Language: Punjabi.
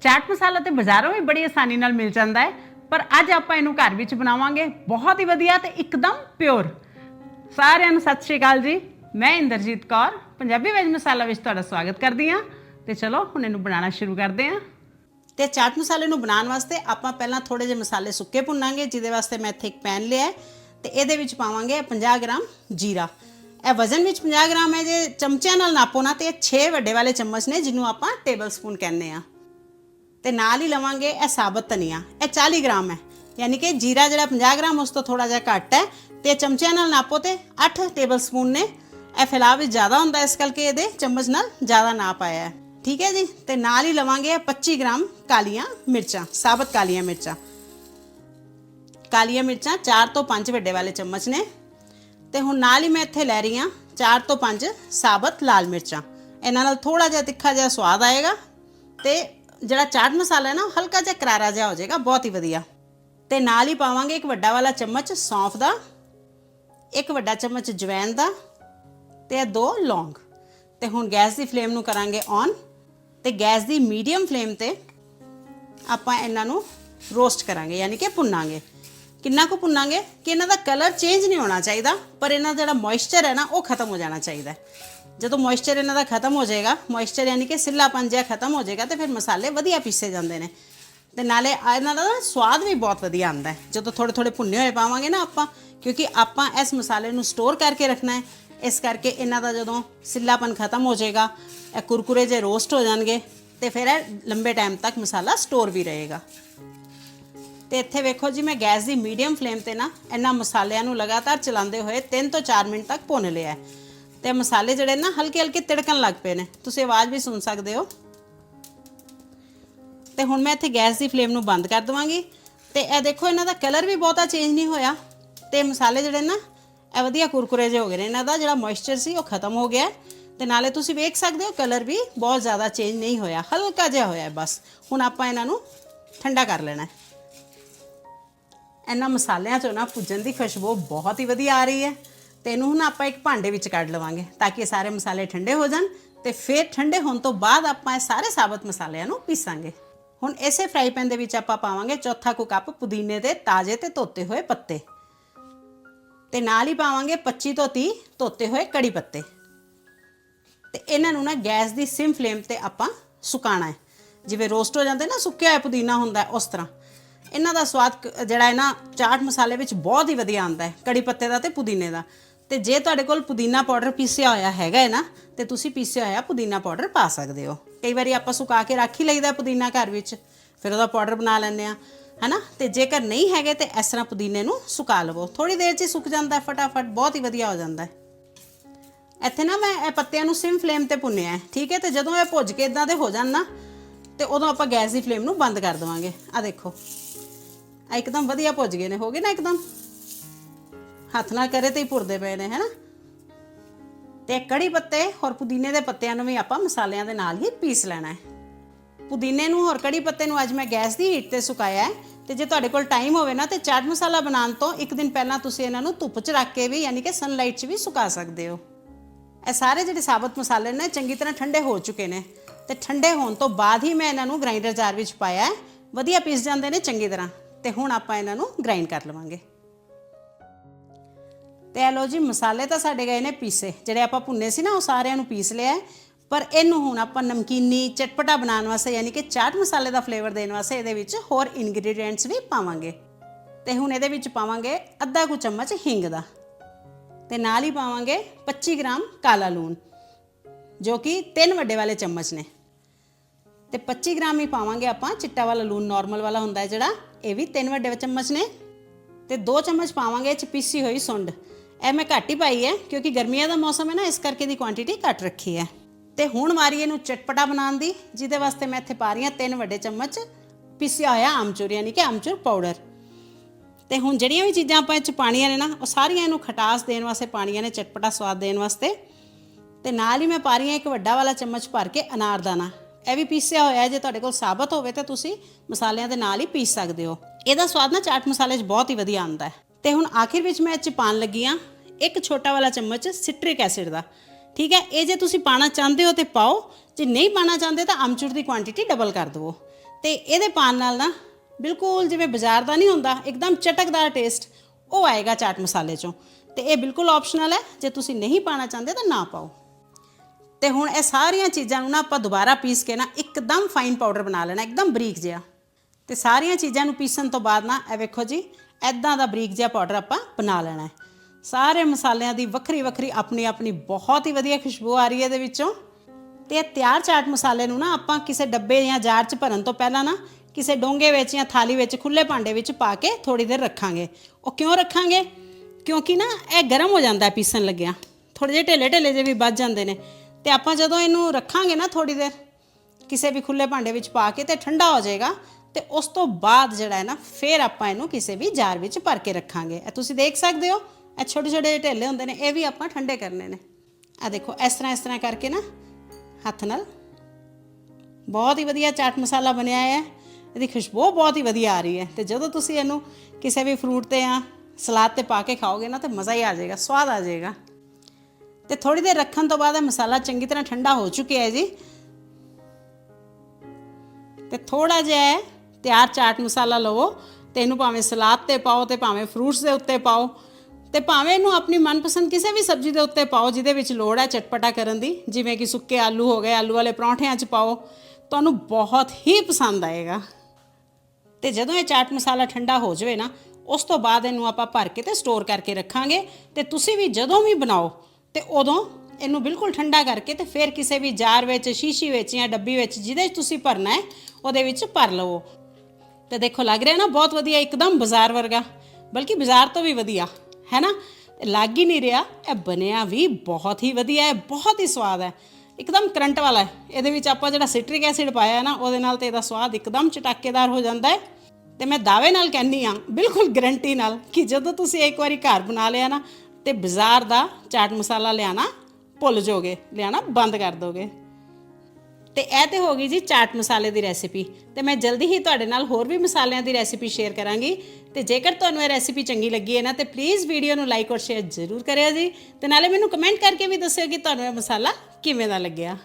ਚਾਟ ਮਸਾਲਾ ਤੇ ਬਾਜ਼ਾਰੋਂ ਵੀ ਬੜੀ ਆਸਾਨੀ ਨਾਲ ਮਿਲ ਜਾਂਦਾ ਹੈ। ਪਰ ਅੱਜ ਆਪਾਂ ਇਹਨੂੰ ਘਰ ਵਿੱਚ ਬਣਾਵਾਂਗੇ। ਬਹੁਤ ਹੀ ਵਧੀਆ ਤੇ ਇੱਕਦਮ ਪਿਓਰ ਸਾਰਿਆਂ ਨੂੰ ਸਤਿ ਸ਼੍ਰੀ ਅਕਾਲ ਜੀ। ਮੈਂ ਇੰਦਰਜੀਤ ਕੌਰ, ਪੰਜਾਬੀ ਵੈਜ ਮਸਾਲਾ ਵਿੱਚ ਤੁਹਾਡਾ ਸਵਾਗਤ ਕਰਦੀ ਹਾਂ। ਤੇ ਚਲੋ, ਹੁਣ ਇਹਨੂੰ ਬਣਾਉਣਾ ਸ਼ੁਰੂ ਕਰਦੇ ਹਾਂ। ਤੇ ਚਾਟ ਮਸਾਲੇ ਨੂੰ ਬਣਾਉਣ ਵਾਸਤੇ ਆਪਾਂ ਪਹਿਲਾਂ ਥੋੜੇ ਜਿਹੇ ਮਸਾਲੇ ਸੁੱਕੇ ਭੁੰਨਾਂਗੇ, ਜਿਹਦੇ ਵਾਸਤੇ ਮੈਂ ਇੱਥੇ ਇੱਕ ਪੈਨ ਲਿਆ ਹੈ। ਤੇ ਇਹਦੇ ਵਿੱਚ ਪਾਵਾਂਗੇ 50 ਗ੍ਰਾਮ ਜੀਰਾ। ਇਹ ਵਜ਼ਨ ਵਿੱਚ 50 ਗ੍ਰਾਮ ਹੈ ਜੇ ਚਮਚਿਆਂ ਨਾਲ ਨਾਪੋ ਨਾ, ਤੇ ਇਹ 6 ਵੱਡੇ ਵਾਲੇ ਚਮਚ ਨੇ, ਜਿਹਨੂੰ ਆਪਾਂ ਟੇਬਲ ਸਪੂਨ ਕਹਿੰਦੇ ਆ ਤੇ ਨਾਲ ਹੀ ਲਵਾਂਗੇ, ਇਹ ਸਾਬਤ ਧਨੀਆ ਇਹ 40 ਗ੍ਰਾਮ ਹੈ। ਯਾਨੀ ਕਿ ਜੀਰਾ ਜਿਹੜਾ 50 ਗ੍ਰਾਮ, ਉਸ ਤੋਂ ਥੋੜਾ ਜਿਹਾ ਘੱਟ ਹੈ। ਤੇ ਚਮਚਿਆਂ ਨਾਲ ਨਾਪੋ ਤੇ 8 ਟੇਬਲ ਸਪੂਨ ਨੇ। ਇਹ ਫੈਲਾਅ ਵੀ ਜ਼ਿਆਦਾ ਹੁੰਦਾ ਇਸ ਕਰਕੇ ਇਹਦੇ ਚਮਚ ਨਾਲ ਜ਼ਿਆਦਾ ਨਾਪ ਆਇਆ ਹੈ। ਠੀਕ ਹੈ ਜੀ? ਤੇ ਨਾਲ ਹੀ ਲਵਾਂਗੇ ਇਹ 25 ਗ੍ਰਾਮ ਕਾਲੀਆਂ ਮਿਰਚਾਂ, ਸਾਬਤ ਕਾਲੀਆਂ ਮਿਰਚਾਂ। ਕਾਲੀਆਂ ਮਿਰਚਾਂ 4 ਤੋਂ 5 ਵੱਡੇ ਵਾਲੇ ਚਮਚ ਨੇ। ਤੇ ਹੁਣ ਨਾਲ ਹੀ ਮੈਂ ਇੱਥੇ ਲੈ ਰਹੀ ਹਾਂ 4 ਤੋਂ 5 ਸਾਬਤ ਲਾਲ ਮਿਰਚਾਂ। ਇਹਨਾਂ ਨਾਲ ਥੋੜਾ ਜਿਹਾ ਤਿੱਖਾ ਜਿਹਾ ਸਵਾਦ ਆਏਗਾ। ਤੇ ਜਿਹੜਾ ਚਾਟ ਮਸਾਲਾ ਹੈ ਨਾ, ਉਹ ਹਲਕਾ ਜਿਹਾ ਕਰਾਰਾ ਜਿਹਾ ਹੋ ਜਾਏਗਾ, ਬਹੁਤ ਹੀ ਵਧੀਆ। ਤੇ ਨਾਲ ਹੀ ਪਾਵਾਂਗੇ ਇੱਕ ਵੱਡਾ ਵਾਲਾ ਚਮਚ ਸੌਂਫ ਦਾ, ਇੱਕ ਵੱਡਾ ਚਮਚ ਜਵੈਨ ਦਾ ਤੇ ਦੋ ਲੌਂਗ। ਤੇ ਹੁਣ ਗੈਸ ਦੀ ਫਲੇਮ ਨੂੰ ਕਰਾਂਗੇ ਔਨ ਤੇ ਗੈਸ ਦੀ ਮੀਡੀਅਮ ਫਲੇਮ ਤੇ ਆਪਾਂ ਇਹਨਾਂ ਨੂੰ ਰੋਸਟ ਕਰਾਂਗੇ, ਯਾਨੀ ਕਿ ਭੁੰਨਾਂਗੇ। ਕਿੰਨਾ ਕੁ ਭੁੰਨਾਂਗੇ ਕਿ ਇਹਨਾਂ ਦਾ ਕਲਰ ਚੇਂਜ ਨਹੀਂ ਹੋਣਾ ਚਾਹੀਦਾ, ਪਰ ਇਹਨਾਂ ਦਾ ਜਿਹੜਾ ਮੋਇਸਚਰ ਹੈ ਨਾ, ਉਹ ਖਤਮ ਹੋ ਜਾਣਾ ਚਾਹੀਦਾ ਜਦੋਂ ਮੋਇਸਚਰ ਇਹਨਾਂ ਦਾ ਖਤਮ ਹੋ ਜਾਏਗਾ ਮੋਇਸਚਰ ਯਾਨੀ ਕਿ ਸਿੱਲਾਪਨ ਜਿਹਾ ਖਤਮ ਹੋ ਜਾਏਗਾ ਤੇ ਫਿਰ ਮਸਾਲੇ ਵਧੀਆ ਪੀਸੇ ਜਾਂਦੇ ਨੇ। ਤੇ ਨਾਲੇ ਇਹਨਾਂ ਦਾ ਸਵਾਦ ਵੀ ਬਹੁਤ ਵਧੀਆ ਆਉਂਦਾ ਹੈ। ਜਦੋਂ ਥੋੜੇ ਥੋੜੇ ਭੁੰਨੇ ਹੋਏ ਪਾਵਾਂਗੇ ਨਾ ਆਪਾਂ, ਕਿਉਂਕਿ ਆਪਾਂ ਇਸ ਮਸਾਲੇ ਨੂੰ ਸਟੋਰ ਕਰਕੇ ਰੱਖਣਾ ਹੈ। ਇਸ ਕਰਕੇ ਇਹਨਾਂ ਦਾ ਜਦੋਂ ਸਿੱਲਾਪਨ ਖਤਮ ਹੋ ਜਾਏਗਾ, ਇਹ ਕੁਰਕੁਰੇ ਜੇ ਰੋਸਟ ਹੋ ਜਾਣਗੇ ਤੇ ਫਿਰ ਇਹ ਲੰਬੇ ਟਾਈਮ ਤੱਕ ਮਸਾਲਾ ਸਟੋਰ ਵੀ ਰਹੇਗਾ। ਤੇ ਇੱਥੇ ਵੇਖੋ ਜੀ, ਮੈਂ ਗੈਸ ਦੀ ਮੀਡੀਅਮ ਫਲੇਮ ਤੇ ਨਾ ਇਹਨਾਂ ਮਸਾਲਿਆਂ ਨੂੰ ਲਗਾਤਾਰ ਚਲਾਉਂਦੇ ਹੋਏ 3 ਤੋਂ 4 ਮਿੰਟ ਤੱਕ ਭੁੰਨ ਲਿਆ ਹੈ। ਤੇ ਮਸਾਲੇ ਜਿਹੜੇ ਨਾ ਹਲਕੇ ਹਲਕੇ ਤਿੜਕਣ ਲੱਗ ਪਏ ਨੇ। ਤੁਸੀਂ ਆਵਾਜ਼ ਵੀ ਸੁਣ ਸਕਦੇ ਹੋ। ਤੇ ਹੁਣ ਮੈਂ ਇੱਥੇ ਗੈਸ ਦੀ ਫਲੇਮ ਨੂੰ ਬੰਦ ਕਰ ਦਵਾਂਗੀ। ਤੇ ਇਹ ਦੇਖੋ, ਇਹਨਾਂ ਦਾ ਕਲਰ ਵੀ ਬਹੁਤਾ ਚੇਂਜ ਨਹੀਂ ਹੋਇਆ। ਤੇ ਮਸਾਲੇ ਜਿਹੜੇ ਨਾ, ਇਹ ਵਧੀਆ ਕੁਰਕੁਰੇ ਜਿਹੇ ਹੋ ਗਏ ਨੇ। ਇਹਨਾਂ ਦਾ ਜਿਹੜਾ ਮੋਇਸਚਰ ਸੀ, ਉਹ ਖਤਮ ਹੋ ਗਿਆ। ਹੈ ਤੇ ਨਾਲੇ ਤੁਸੀਂ ਵੇਖ ਸਕਦੇ ਹੋ, ਕਲਰ ਵੀ ਬਹੁਤ ਜ਼ਿਆਦਾ ਚੇਂਜ ਨਹੀਂ ਹੋਇਆ। ਹਲਕਾ ਜਿਹਾ ਹੋਇਆ ਬਸ। ਹੁਣ ਆਪਾਂ ਇਹਨਾਂ ਨੂੰ ਠੰਡਾ ਕਰ ਲੈਣਾ ਹੈ। ਇਹਨਾਂ ਮਸਾਲਿਆਂ ਚੋਂ ਨਾ ਭੁੱਜਣ ਦੀ ਖੁਸ਼ਬੂ ਬਹੁਤ ਹੀ ਵਧੀਆ ਆ ਰਹੀ ਹੈ। ਤੇ ਇਹਨੂੰ ਹੁਣ ਆਪਾਂ ਇੱਕ ਭਾਂਡੇ ਵਿੱਚ ਕੱਢ ਲਵਾਂਗੇ ਤਾਂ ਕਿ ਇਹ ਸਾਰੇ ਮਸਾਲੇ ਠੰਡੇ ਹੋ ਜਾਣ ਤੇ ਫਿਰ ਠੰਡੇ ਹੋਣ ਤੋਂ ਬਾਅਦ ਆਪਾਂ ਇਹ ਸਾਰੇ ਸਾਬਤ ਮਸਾਲਿਆਂ ਨੂੰ ਪੀਸਾਂਗੇ। ਹੁਣ ਇਸੇ ਫਰਾਈ ਪੈਨ ਦੇ ਵਿੱਚ ਆਪਾਂ ਪਾਵਾਂਗੇ ਚੌਥਾ ਕੁ ਕੱਪ ਪੁਦੀਨੇ ਦੇ ਤਾਜ਼ੇ ਤੇ ਧੋਤੇ ਹੋਏ ਪੱਤੇ। ਤੇ ਨਾਲ ਹੀ ਪਾਵਾਂਗੇ 25 ਤੋਂ 30 ਧੋਤੇ ਹੋਏ ਕੜੀ ਪੱਤੇ। ਤੇ ਇਹਨਾਂ ਨੂੰ ਨਾ ਗੈਸ ਦੀ ਸਿਮ ਫਲੇਮ ਤੇ ਆਪਾਂ ਸੁਕਾਣਾ ਹੈ। ਜਿਵੇਂ ਰੋਸਟ ਹੋ ਜਾਂਦੇ ਨਾ, ਸੁੱਕਿਆ ਹੋਇਆ ਪੁਦੀਨਾ ਹੁੰਦਾ ਉਸ ਤਰ੍ਹਾਂ। ਇਹਨਾਂ ਦਾ ਸਵਾਦ ਜਿਹੜਾ ਹੈ ਨਾ, ਚਾਟ ਮਸਾਲੇ ਵਿੱਚ ਬਹੁਤ ਹੀ ਵਧੀਆ ਆਉਂਦਾ ਹੈ, ਕੜੀ ਪੱਤੇ ਦਾ ਤੇ ਪੁਦੀਨੇ ਦਾ। ਤੇ ਜੇ ਤੁਹਾਡੇ ਕੋਲ ਪੁਦੀਨਾ ਪਾਊਡਰ ਪੀਸਿਆ ਹੋਇਆ ਹੈਗਾ ਹੈ ਨਾ, ਤੇ ਤੁਸੀਂ ਪੀਸਿਆ ਹੋਇਆ ਪੁਦੀਨਾ ਪਾਊਡਰ ਪਾ ਸਕਦੇ ਹੋ। ਕਈ ਵਾਰੀ ਆਪਾਂ ਸੁਕਾ ਕੇ ਰੱਖ ਹੀ ਲਈਦਾ ਪੁਦੀਨਾ ਘਰ ਵਿੱਚ, ਫਿਰ ਉਹਦਾ ਪਾਊਡਰ ਬਣਾ ਲੈਂਦੇ ਆ ਹੈਨਾ? ਤੇ ਜੇਕਰ ਨਹੀਂ ਹੈਗੇ ਤੇ ਇਸ ਤਰ੍ਹਾਂ ਪੁਦੀਨੇ ਨੂੰ ਸੁਕਾ ਲਵੋ। ਥੋੜੀ ਦੇਰ 'ਚ ਹੀ ਸੁੱਕ ਜਾਂਦਾ ਫਟਾਫਟ, ਬਹੁਤ ਹੀ ਵਧੀਆ ਹੋ ਜਾਂਦਾ ਹੈ। ਇੱਥੇ ਨਾ ਮੈਂ ਇਹ ਪੱਤਿਆਂ ਨੂੰ ਸਿਮ ਫਲੇਮ ਤੇ ਭੁੰਨਿਆ ਠੀਕ ਹੈ? ਤੇ ਜਦੋਂ ਇਹ ਭੁੱਜ ਕੇ ਇਦਾਂ ਦੇ ਹੋ ਜਾਣ ਨਾ, ਤੇ ਉਦੋਂ ਆਪਾਂ ਗੈਸ ਦੀ ਫਲੇਮ ਨੂੰ ਬੰਦ ਕਰ ਦੇਵਾਂਗੇ। ਆ ਦੇਖੋ ਆ ਇੱਕਦਮ ਵਧੀਆ ਭੁੱਜ ਗਏ ਨੇ, ਹੋ ਗਏ ਨਾ ਇੱਕਦਮ? ਹੱਥ ਨਾਲ ਕਰੇ ਤੇ ਹੀ ਭੁਰਦੇ ਪਏ ਨੇ, ਹੈਨਾ? ਤੇ ਕੜੀ ਪੱਤੇ ਔਰ ਪੁਦੀਨੇ ਦੇ ਪੱਤਿਆਂ ਨੂੰ ਵੀ ਆਪਾਂ ਮਸਾਲਿਆਂ ਦੇ ਨਾਲ ਹੀ ਪੀਸ ਲੈਣਾ ਹੈ। ਪੁਦੀਨੇ ਨੂੰ ਹੋਰ ਕੜੀ ਪੱਤੇ ਨੂੰ ਅੱਜ ਮੈਂ ਗੈਸ ਦੀ ਹੀਟ ਤੇ ਸੁਕਾਇਆ ਹੈ ਤੇ ਜੇ ਤੁਹਾਡੇ ਕੋਲ ਟਾਈਮ ਹੋਵੇ ਨਾ ਤੇ ਚਾਟ ਮਸਾਲਾ ਬਣਾਉਣ ਤੋਂ ਇੱਕ ਦਿਨ ਪਹਿਲਾਂ ਤੁਸੀਂ ਇਹਨਾਂ ਨੂੰ ਧੁੱਪ 'ਚ ਰੱਖ ਕੇ ਵੀ ਯਾਨੀ ਕਿ ਸਨਲਾਈਟ 'ਚ ਵੀ ਸੁਕਾ ਸਕਦੇ ਹੋ। ਇਹ ਸਾਰੇ ਜਿਹੜੇ ਸਾਬਤ ਮਸਾਲੇ ਨੇ ਚੰਗੀ ਤਰ੍ਹਾਂ ਠੰਡੇ ਹੋ ਚੁੱਕੇ ਨੇ ਤੇ ਠੰਡੇ ਹੋਣ ਤੋਂ ਬਾਅਦ ਹੀ ਮੈਂ ਇਹਨਾਂ ਨੂੰ ਗ੍ਰਾਈਂਡਰ ਜਾਰ ਵਿੱਚ ਪਾਇਆ ਵਧੀਆ ਪੀਸ ਜਾਂਦੇ ਨੇ ਚੰਗੀ ਤਰ੍ਹਾਂ ਤੇ ਹੁਣ ਆਪਾਂ ਇਹਨਾਂ ਨੂੰ ਗ੍ਰਾਈਂਡ ਕਰ ਲਵਾਂਗੇ। ਤੇ ਇਹ ਲੋ ਜੀ, ਮਸਾਲੇ ਤਾਂ ਸਾਡੇ ਗਏ ਨੇ ਪੀਸੇ। ਜਿਹੜੇ ਆਪਾਂ ਭੁੰਨੇ ਸੀ ਨਾ, ਉਹ ਸਾਰਿਆਂ ਨੂੰ ਪੀਸ ਲਿਆ ਹੈ। ਪਰ ਇਹਨੂੰ ਹੁਣ ਆਪਾਂ ਨਮਕੀਨੀ ਚਟਪਟਾ ਬਣਾਉਣ ਵਾਸਤੇ, ਯਾਨੀ ਕਿ ਚਾਟ ਮਸਾਲੇ ਦਾ ਫਲੇਵਰ ਦੇਣ ਵਾਸਤੇ ਇਹਦੇ ਵਿੱਚ ਹੋਰ ਇਨਗਰੀਡੀਐਂਟਸ ਵੀ ਪਾਵਾਂਗੇ। ਤੇ ਹੁਣ ਇਹਦੇ ਵਿੱਚ ਪਾਵਾਂਗੇ ਅੱਧਾ ਕੁ ਚਮਚ ਹਿੰਗ ਦਾ। ਤੇ ਨਾਲ ਹੀ ਪਾਵਾਂਗੇ 25 ਗ੍ਰਾਮ ਕਾਲਾ ਲੂਣ, ਜੋ ਕਿ ਤਿੰਨ ਵੱਡੇ ਵਾਲੇ ਚਮਚ ਨੇ। ਤੇ 25 ਗ੍ਰਾਮ ਹੀ ਪਾਵਾਂਗੇ ਆਪਾਂ, ਚਿੱਟਾ ਵਾਲਾ ਲੂਣ ਨਾਰਮਲ ਵਾਲਾ ਹੁੰਦਾ ਹੈ ਜਿਹੜਾ, ਇਹ ਵੀ ਤਿੰਨ ਵੱਡੇ ਚਮਚ ਨੇ। ਤੇ 2 ਚਮਚ ਪਾਵਾਂਗੇ ਇਹ 'ਚ ਪੀਸੀ ਹੋਈ ਸੁੰਡ। ਇਹ ਮੈਂ ਘੱਟ ਹੀ ਪਾਈ ਹੈ, ਕਿਉਂਕਿ ਗਰਮੀਆਂ ਦਾ ਮੌਸਮ ਹੈ ਨਾ, ਇਸ ਕਰਕੇ ਦੀ ਕੁਆਂਟੀਟੀ ਘੱਟ ਰੱਖੀ ਹੈ। ਤੇ ਹੁਣ ਮਾਰੀ ਇਹਨੂੰ ਚਟਪਟਾ ਬਣਾਉਣ ਦੀ, ਜਿਹਦੇ ਵਾਸਤੇ ਮੈਂ ਇੱਥੇ ਪਾ ਰਹੀ ਹਾਂ ਤਿੰਨ ਵੱਡੇ ਚਮਚ ਪੀਸਿਆ ਹੋਇਆ ਆਮਚੂਰ, ਯਾਨੀ ਕਿ ਆਮਚੂਰ ਪਾਊਡਰ ਤੇ ਹੁਣ ਜਿਹੜੀਆਂ ਵੀ ਚੀਜ਼ਾਂ ਆਪਾਂ ਇਹ ਚ ਪਾਣੀਆਂ ਨੇ ਨਾ, ਉਹ ਸਾਰੀਆਂ ਇਹਨੂੰ ਖਟਾਸ ਦੇਣ ਵਾਸਤੇ ਪਾਣੀਆਂ ਨੇ, ਚਟਪਟਾ ਸਵਾਦ ਦੇਣ ਵਾਸਤੇ। ਤੇ ਨਾਲ ਹੀ ਮੈਂ ਪਾ ਰਹੀ ਹਾਂ ਇੱਕ ਵੱਡਾ ਵਾਲਾ ਚਮਚ ਭਰ ਕੇ ਅਨਾਰਦਾਨਾ। ਇਹ ਵੀ ਪੀਸਿਆ ਹੋਇਆ, ਜੇ ਤੁਹਾਡੇ ਕੋਲ ਸਾਬਤ ਹੋਵੇ ਤਾਂ ਤੁਸੀਂ ਮਸਾਲਿਆਂ ਦੇ ਨਾਲ ਹੀ ਪੀਸ ਸਕਦੇ ਹੋ। ਇਹਦਾ ਸਵਾਦ ਨਾ ਚਾਟ ਮਸਾਲੇ 'ਚ ਬਹੁਤ ਹੀ ਵਧੀਆ ਆਉਂਦਾ ਹੈ। ਤੇ ਹੁਣ ਆਖਿਰ ਵਿੱਚ ਮੈਂ ਇਹ 'ਚ ਪਾਣ ਲੱਗੀ ਆ ਇੱਕ ਛੋਟਾ ਵਾਲਾ ਚਮਚ ਸਿਟਰਿਕ ਐਸਿਡ ਦਾ। ਠੀਕ ਹੈ, ਇਹ ਜੇ ਤੁਸੀਂ ਪਾਣਾ ਚਾਹੁੰਦੇ ਹੋ ਤੇ ਪਾਓ, ਜੇ ਨਹੀਂ ਪਾਣਾ ਚਾਹੁੰਦੇ ਤਾਂ ਅਮਚੂਰ ਦੀ ਕੁਆਂਟੀਟੀ ਡਬਲ ਕਰ ਦਿਵੋ। ਤੇ ਇਹਦੇ ਪਾਣ ਨਾਲ ਨਾ ਬਿਲਕੁਲ ਜਿਵੇਂ ਬਾਜ਼ਾਰ ਦਾ ਨਹੀਂ ਹੁੰਦਾ, ਇੱਕਦਮ ਚਟਕਦਾਰ ਟੇਸਟ ਉਹ ਆਏਗਾ ਚਾਟ ਮਸਾਲੇ ਚੋਂ। ਤੇ ਇਹ ਬਿਲਕੁਲ ਆਪਸ਼ਨਲ ਹੈ, ਜੇ ਤੁਸੀਂ ਨਹੀਂ ਪਾਣਾ ਚਾਹੁੰਦੇ ਤਾਂ ਨਾ ਪਾਓ। ਤੇ ਹੁਣ ਇਹ ਸਾਰੀਆਂ ਚੀਜ਼ਾਂ ਨੂੰ ਨਾ ਆਪਾਂ ਦੁਬਾਰਾ ਪੀਸ ਕੇ ਨਾ ਇੱਕਦਮ ਫਾਈਨ ਪਾਊਡਰ ਬਣਾ ਲੈਣਾ, ਇੱਕਦਮ ਬਰੀਕ ਜਿਹਾ। ਤੇ ਸਾਰੀਆਂ ਚੀਜ਼ਾਂ ਨੂੰ ਪੀਸਣ ਤੋਂ ਬਾਅਦ ਨਾ, ਇਹ ਵੇਖੋ ਜੀ ਐਦਾਂ ਦਾ ਬਰੀਕ ਜਿਹਾ ਪਾਊਡਰ ਆਪਾਂ ਬਣਾ ਲੈਣਾ ਹੈ। ਸਾਰੇ ਮਸਾਲਿਆਂ ਦੀ ਵੱਖਰੀ ਵੱਖਰੀ ਆਪਣੀ ਆਪਣੀ ਬਹੁਤ ਹੀ ਵਧੀਆ ਖੁਸ਼ਬੂ ਆ ਰਹੀ ਹੈ ਇਹਦੇ ਵਿੱਚੋਂ। ਤੇ ਇਹ ਤਿਆਰ ਚਾਟ ਮਸਾਲੇ ਨੂੰ ਨਾ ਆਪਾਂ ਕਿਸੇ ਡੱਬੇ ਜਾਂ ਜਾਰ 'ਚ ਭਰਨ ਤੋਂ ਪਹਿਲਾਂ ਨਾ, ਕਿਸੇ ਡੋਂਗੇ ਵਿੱਚ ਜਾਂ ਥਾਲੀ ਵਿੱਚ ਖੁੱਲੇ ਭਾਂਡੇ ਵਿੱਚ ਪਾ ਕੇ ਥੋੜੀ ਦੇਰ ਰੱਖਾਂਗੇ। ਉਹ ਕਿਉਂ ਰੱਖਾਂਗੇ? ਕਿਉਂਕਿ ਨਾ, ਇਹ ਗਰਮ ਹੋ ਜਾਂਦਾ ਪੀਸਣ ਲੱਗਿਆ। ਥੋੜੇ ਜਿਹੇ ਢੇਲੇ ਢਿੱਲੇ ਜਿਹੇ ਵੀ ਵੱਜ ਜਾਂਦੇ ਨੇ। ਤੇ ਆਪਾਂ ਜਦੋਂ ਇਹਨੂੰ ਰੱਖਾਂਗੇ ਨਾ ਥੋੜੀ ਦੇਰ, ਕਿਸੇ ਵੀ ਖੁੱਲੇ ਭਾਂਡੇ ਵਿੱਚ ਪਾ ਕੇ ਤੇ ਠੰਡਾ ਹੋ ਜਾਏਗਾ। ਤੇ ਉਸ ਤੋਂ ਬਾਅਦ ਜਿਹੜਾ ਹੈ ਨਾ, ਫਿਰ ਆਪਾਂ ਇਹਨੂੰ ਕਿਸੇ ਵੀ ਜਾਰ ਵਿੱਚ ਭਰ ਕੇ ਰੱਖਾਂਗੇ। ਇਹ ਤੁਸੀਂ ਦੇਖ ਸਕਦੇ ਹੋ, ਇਹ ਛੋਟੇ ਛੋਟੇ ਢੇਲੇ ਹੁੰਦੇ ਨੇ, ਇਹ ਵੀ ਆਪਾਂ ਠੰਡੇ ਕਰਨੇ ਨੇ। ਆ ਦੇਖੋ, ਇਸ ਤਰ੍ਹਾਂ ਇਸ ਤਰ੍ਹਾਂ ਕਰਕੇ ਨਾ, ਹੱਥ ਨਾਲ। ਬਹੁਤ ਹੀ ਵਧੀਆ ਚਾਟ ਮਸਾਲਾ ਬਣਿਆ ਹੈ। ਇਹਦੀ ਖੁਸ਼ਬੂ ਬਹੁਤ ਹੀ ਵਧੀਆ ਆ ਰਹੀ ਹੈ। ਤੇ ਜਦੋਂ ਤੁਸੀਂ ਇਹਨੂੰ ਕਿਸੇ ਵੀ ਫਰੂਟ ਤੇ ਜਾਂ ਸਲਾਦ ਤੇ ਪਾ ਕੇ ਖਾਓਗੇ ਨਾ, ਤੇ ਮਜ਼ਾ ਹੀ ਆ ਜਾਏਗਾ, ਸਵਾਦ ਆ ਜਾਏਗਾ। ਤੇ ਥੋੜੀ ਦੇਰ ਰੱਖਣ ਤੋਂ ਬਾਅਦ ਇਹ ਮਸਾਲਾ ਚੰਗੀ ਤਰ੍ਹਾਂ ਠੰਡਾ ਹੋ ਚੁੱਕਿਆ ਹੈ ਜੀ। ਤੇ ਥੋੜਾ ਜਿਹਾ ਹੈ ਤਿਆਰ ਚਾਟ ਮਸਾਲਾ ਲਵੋ ਤੇ ਇਹਨੂੰ ਭਾਵੇਂ ਸਲਾਦ ਤੇ ਪਾਓ ਤੇ ਭਾਵੇਂ ਫਰੂਟਸ ਦੇ ਉੱਤੇ ਪਾਓ ਤੇ ਭਾਵੇਂ ਇਹਨੂੰ ਆਪਣੀ ਮਨਪਸੰਦ ਕਿਸੇ ਵੀ ਸਬਜ਼ੀ ਦੇ ਉੱਤੇ ਪਾਓ ਜਿਹਦੇ ਵਿੱਚ ਲੋੜ ਹੈ ਚਟਪਟਾ ਕਰਨ ਦੀ, ਜਿਵੇਂ ਕਿ ਸੁੱਕੇ ਆਲੂ ਹੋ ਗਏ, ਆਲੂ ਵਾਲੇ ਪਰੌਂਠਿਆਂ 'ਚ ਪਾਓ, ਤੁਹਾਨੂੰ ਬਹੁਤ ਹੀ ਪਸੰਦ ਆਏਗਾ। ਤੇ ਜਦੋਂ ਇਹ ਚਾਟ ਮਸਾਲਾ ਠੰਡਾ ਹੋ ਜਾਵੇ ਨਾ, ਉਸ ਤੋਂ ਬਾਅਦ ਇਹਨੂੰ ਆਪਾਂ ਭਰ ਕੇ ਤੇ ਸਟੋਰ ਕਰਕੇ ਰੱਖਾਂਗੇ ਤੇ ਤੁਸੀਂ ਵੀ ਜਦੋਂ ਵੀ ਬਣਾਓ ਤੇ ਉਦੋਂ ਇਹਨੂੰ ਬਿਲਕੁਲ ਠੰਡਾ ਕਰਕੇ ਤੇ ਫਿਰ ਕਿਸੇ ਵੀ ਜਾਰ ਵਿੱਚ, ਸ਼ੀਸ਼ੀ ਵਿੱਚ ਜਾਂ ਡੱਬੀ ਵਿੱਚ ਜਿਹਦੇ 'ਚ ਤੁਸੀਂ ਭਰਨਾ ਹੈ, ਉਹਦੇ ਵਿੱਚ ਭਰ ਲਵੋ। ਤੇ ਦੇਖੋ, ਲੱਗ ਰਿਹਾ ਨਾ ਬਹੁਤ ਵਧੀਆ, ਇੱਕਦਮ ਬਾਜ਼ਾਰ ਵਰਗਾ, ਬਲਕਿ ਬਾਜ਼ਾਰ ਤੋਂ ਵੀ ਵਧੀਆ, ਹੈ ਨਾ? ਲੱਗ ਹੀ ਨਹੀਂ ਰਿਹਾ, ਇਹ ਬਣਿਆ ਵੀ ਬਹੁਤ ਹੀ ਵਧੀਆ ਹੈ, ਬਹੁਤ ਹੀ ਸਵਾਦ ਹੈ, ਇੱਕਦਮ ਕਰੰਟ ਵਾਲਾ ਹੈ। ਇਹਦੇ ਵਿੱਚ ਆਪਾਂ ਜਿਹੜਾ ਸਿਟਰਿਕ ਐਸਿਡ ਪਾਇਆ ਹੈ ਨਾ, ਉਹਦੇ ਨਾਲ ਤੇ ਇਹਦਾ ਸਵਾਦ ਇੱਕਦਮ ਚਟਾਕੇਦਾਰ ਹੋ ਜਾਂਦਾ ਹੈ। ਤੇ ਮੈਂ ਦਾਅਵੇ ਨਾਲ ਕਹਿੰਨੀ ਆ ਬਿਲਕੁਲ ਗਰੰਟੀ ਨਾਲ, ਕਿ ਜਦੋਂ ਤੁਸੀਂ ਇੱਕ ਵਾਰੀ ਘਰ ਬਣਾ ਲਿਆ ਨਾ, ਤੇ ਬਾਜ਼ਾਰ ਦਾ ਚਾਟ ਮਸਾਲਾ ਲਿਆਣਾ ਭੁੱਲ ਜਾਓਗੇ, ਲਿਆਣਾ ਬੰਦ ਕਰ ਦੋਗੇ। ਤੇ ਇਹ ਤੇ ਹੋ ਗਈ ਜੀ ਚਾਟ ਮਸਾਲੇ ਦੀ ਰੈਸਿਪੀ। ਤੇ ਮੈਂ ਜਲਦੀ ਹੀ ਤੁਹਾਡੇ ਨਾਲ ਹੋਰ ਵੀ ਮਸਾਲਿਆਂ ਦੀ ਰੈਸਿਪੀ ਸ਼ੇਅਰ ਕਰਾਂਗੀ। ਤੇ ਜੇਕਰ ਤੁਹਾਨੂੰ ਇਹ ਰੈਸਿਪੀ ਚੰਗੀ ਲੱਗੀ ਹੈ ਨਾ, ਤੇ ਪਲੀਜ਼ ਵੀਡੀਓ ਨੂੰ ਲਾਈਕ ਔਰ ਸ਼ੇਅਰ ਜ਼ਰੂਰ ਕਰਿਓ ਜੀ। ਤੇ ਨਾਲੇ ਮੈਨੂੰ ਕਮੈਂਟ ਕਰਕੇ ਵੀ ਦੱਸਿਓ ਕਿ ਤੁਹਾਨੂੰ ਇਹ ਮਸਾਲਾ ਕਿਵੇਂ ਦਾ ਲੱਗਿਆ।